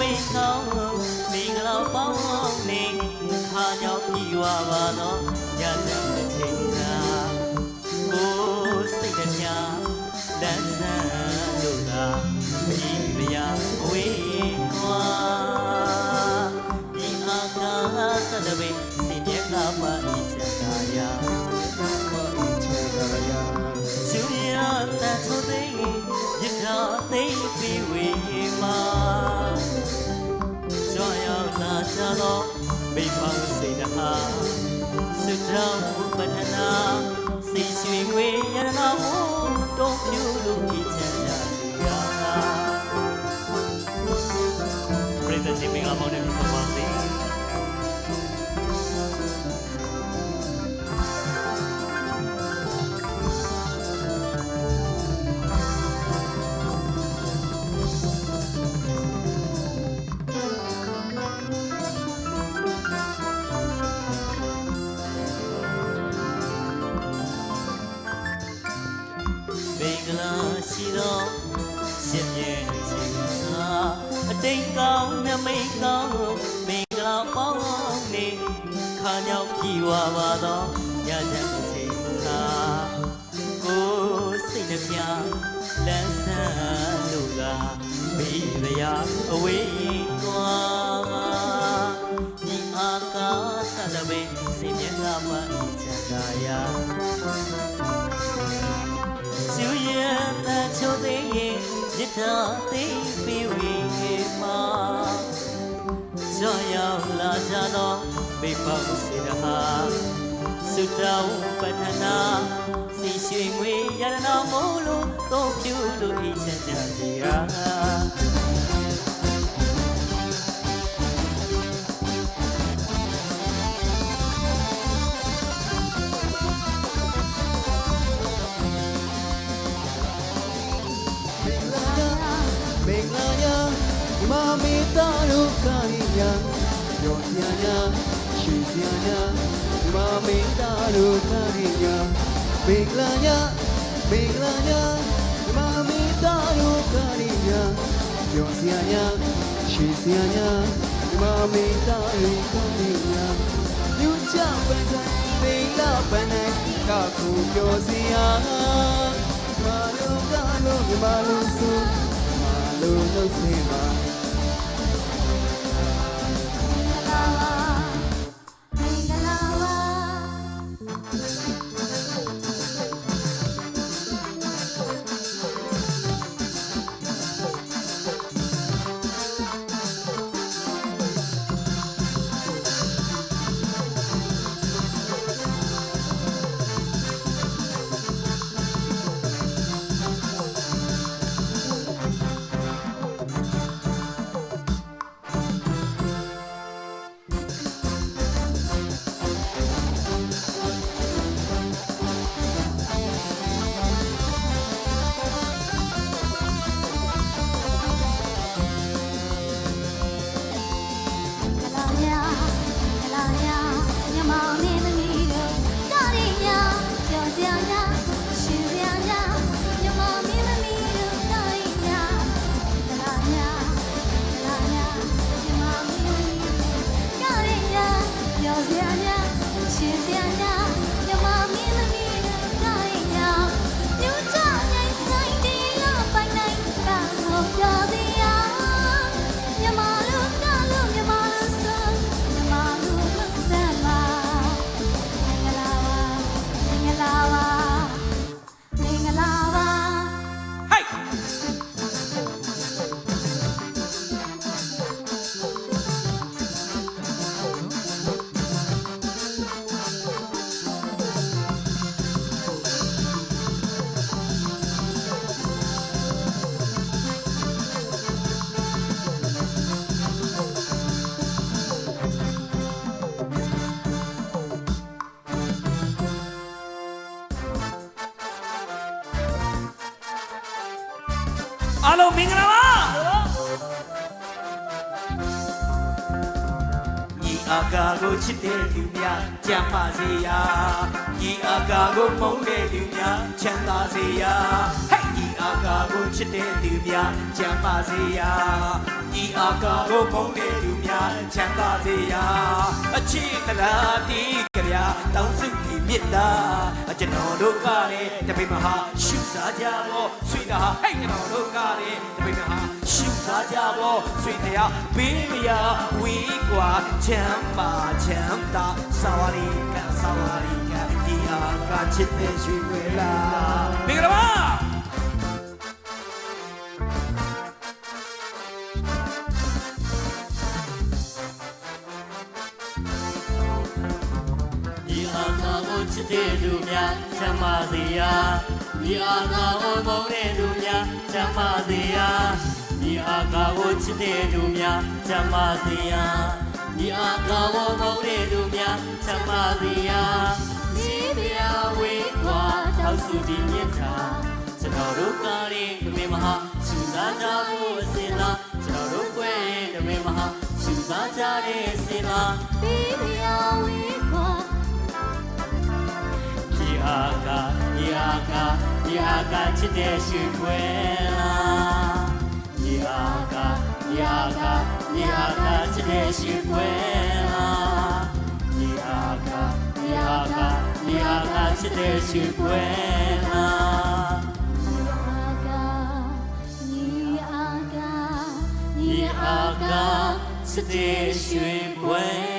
မိန်ကောင်းမင်္ဂလာပေါင်းနေခါကြောင့်ပြီးွားပါတော့ညစံ စွတောင်းပထနာစိတ်ရွှေငွေရတနာမှုတုံးပြူလို့ဤချမ်း မင်္ဂလာရှိသောရှင်ရဲ့ချိန်သာအတိတ်ကောင်းနမိတ်ကောင်းမင်္ဂလာပေါင်းနေခါညောင်ပြည်ဝပါသောညချမ်းတစ်ချိန်သာကိုယ်စိတ်နှပြလန်းဆန်းလို့ကမိဖရာအဝေးကွာဒီအာကာသတပိစိတ်မျက်နှာမှချမ်းသာရာ ကျူရတဲ့ချိုသေးရဲ့မြစ်တာသိပြီးဝေမှာဇောရောက်လာကြတော့မိပေါင်းစေတဟာစုတောင်းပထနာစီရွှေငွေရတနာမို့လို့တော့ပြူလို့ဤချမ်းကြစီရာ တ္တာတို့ကာရီညာရောစရာညာရွှေစရာညာဒီမမေတ္တာတို့ကာရီညာမင်္ဂလာညာမင်္ဂလာညာဒီမမေတ္တာတို့ကာရီညာရောစရာညာရွှေစရာညာဒီမမေတ္တာတို့ကာရီညာလူချပန်းဆိုင်မင်္ဂလာပန်းနိုင်ကခုပြောစရာမာလူကလုံးမြမလူစုမာလူလို့စင်ပါ အားလုံးမင်္ဂလာပါညီအာကာကိုချစ်တဲ့လူများကြမ်းပါစေရာညီအာကာကိုမုန်းတဲ့လူများချမ်းသာစေရာဟဲ့ညီအာ ကာကိုချစ်တဲ့လူများကြမ်းပါစေရာညီဤအာကာကိုမုန်းတဲ့လူများချမ်းသာစေရာအချစ်တရာတီးကြရာတောင်းစုပြီးမြစ်တာကျွန်တော်တို့ကလည်းတပိမဟာရှုစားကြတော့ဆွေတာဟဲ့ကျွန်တော်တို့ကလည်းတပိမဟာရှုစားကြတော့ဆွေတရားဘေးမရဝီကွာချမ်းပါချမ်းသာစာဝရီကစာဝရီကဒီအာကာချစ်တဲ့ရွှေဝဲလာမင်္ဂလာပါ ချစ်တဲ့သူများချမ်းသာစေရာဒီအာနာကိုမုန်းတဲ့သူများချမ်းသာစေရာဒီအာကာကိုချစ်တဲ့သူများချမ်းသာစေရာဒီအာကာကိုမုန်းတဲ့သူများချမ်းသာစေရာဒီပြာဝေးကွာထောက်စုဒီမြတ်တာကျွန်တော်တို့ကားရင်ဓမေမဟာစူသားကြဖို့အစင်လားကျွန်တော်တို့ကွယ်ရင်ဓမေမဟာစူသားကြတဲ့အစင်လား Baby I will go ဒီအာကာဒီအာကာဒီအာကာချစ်တဲ့ရွှေခွဲလားဒီအာကာဒီအာကာဒီအာကာချစ်တဲ့ရွှေခွဲလားဒီအာကာဒီအာကာဒီအာကာချစ်တဲ့ရွှေခွဲလား Ni aga ni aga ဒီ ni အာ